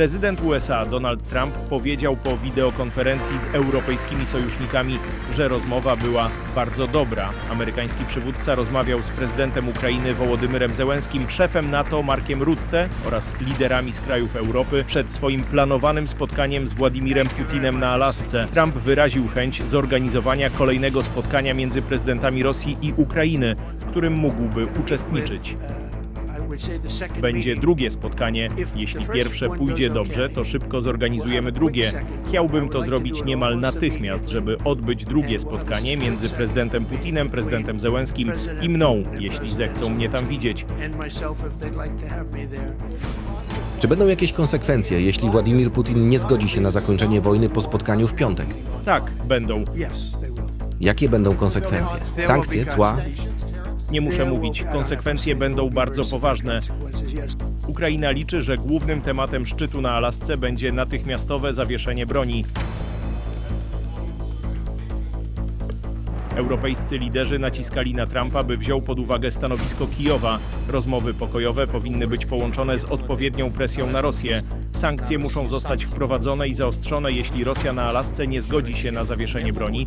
Prezydent USA Donald Trump powiedział po wideokonferencji z europejskimi sojusznikami, że rozmowa była bardzo dobra. Amerykański przywódca rozmawiał z prezydentem Ukrainy Wołodymyrem Zełenskim, szefem NATO Markiem Rutte oraz liderami z krajów Europy przed swoim planowanym spotkaniem z Władimirem Putinem na Alasce. Trump wyraził chęć zorganizowania kolejnego spotkania między prezydentami Rosji i Ukrainy, w którym mógłby uczestniczyć. Będzie drugie spotkanie. Jeśli pierwsze pójdzie dobrze, to szybko zorganizujemy drugie. Chciałbym to zrobić niemal natychmiast, żeby odbyć drugie spotkanie między prezydentem Putinem, prezydentem Zełenskim i mną, jeśli zechcą mnie tam widzieć. Czy będą jakieś konsekwencje, jeśli Władimir Putin nie zgodzi się na zakończenie wojny po spotkaniu w piątek? Tak, będą. Jakie będą konsekwencje? Sankcje, cła? Nie muszę mówić, konsekwencje będą bardzo poważne. Ukraina liczy, że głównym tematem szczytu na Alasce będzie natychmiastowe zawieszenie broni. Europejscy liderzy naciskali na Trumpa, by wziął pod uwagę stanowisko Kijowa. Rozmowy pokojowe powinny być połączone z odpowiednią presją na Rosję. Sankcje muszą zostać wprowadzone i zaostrzone, jeśli Rosja na Alasce nie zgodzi się na zawieszenie broni.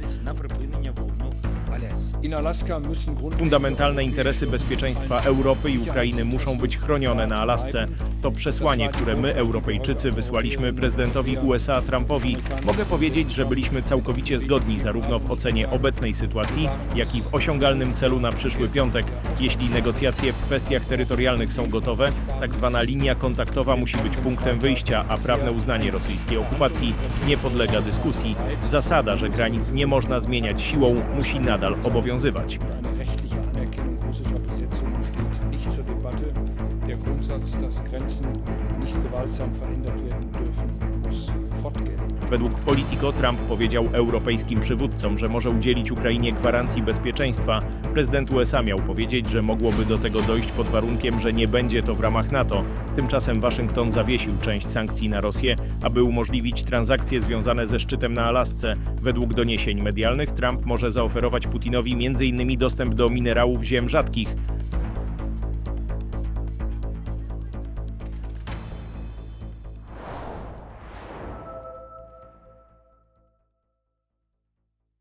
Fundamentalne interesy bezpieczeństwa Europy i Ukrainy muszą być chronione na Alasce. To przesłanie, które my, Europejczycy, wysłaliśmy prezydentowi USA Trumpowi. Mogę powiedzieć, że byliśmy całkowicie zgodni zarówno w ocenie obecnej sytuacji, jak i w osiągalnym celu na przyszły piątek. Jeśli negocjacje w kwestiach terytorialnych są gotowe, tak zwana linia kontaktowa musi być punktem wyjścia, a prawne uznanie rosyjskiej okupacji nie podlega dyskusji. Zasada, że granic nie można zmieniać siłą, musi nadal obowiązywać. Eine rechtliche Anerkennung russischer Besetzungen steht nicht zur Debatte. Der Grundsatz, dass Grenzen nicht gewaltsam verändert werden dürfen, Według Politico Trump powiedział europejskim przywódcom, że może udzielić Ukrainie gwarancji bezpieczeństwa. Prezydent USA miał powiedzieć, że mogłoby do tego dojść pod warunkiem, że nie będzie to w ramach NATO. Tymczasem Waszyngton zawiesił część sankcji na Rosję, aby umożliwić transakcje związane ze szczytem na Alasce. Według doniesień medialnych Trump może zaoferować Putinowi m.in. dostęp do minerałów ziem rzadkich.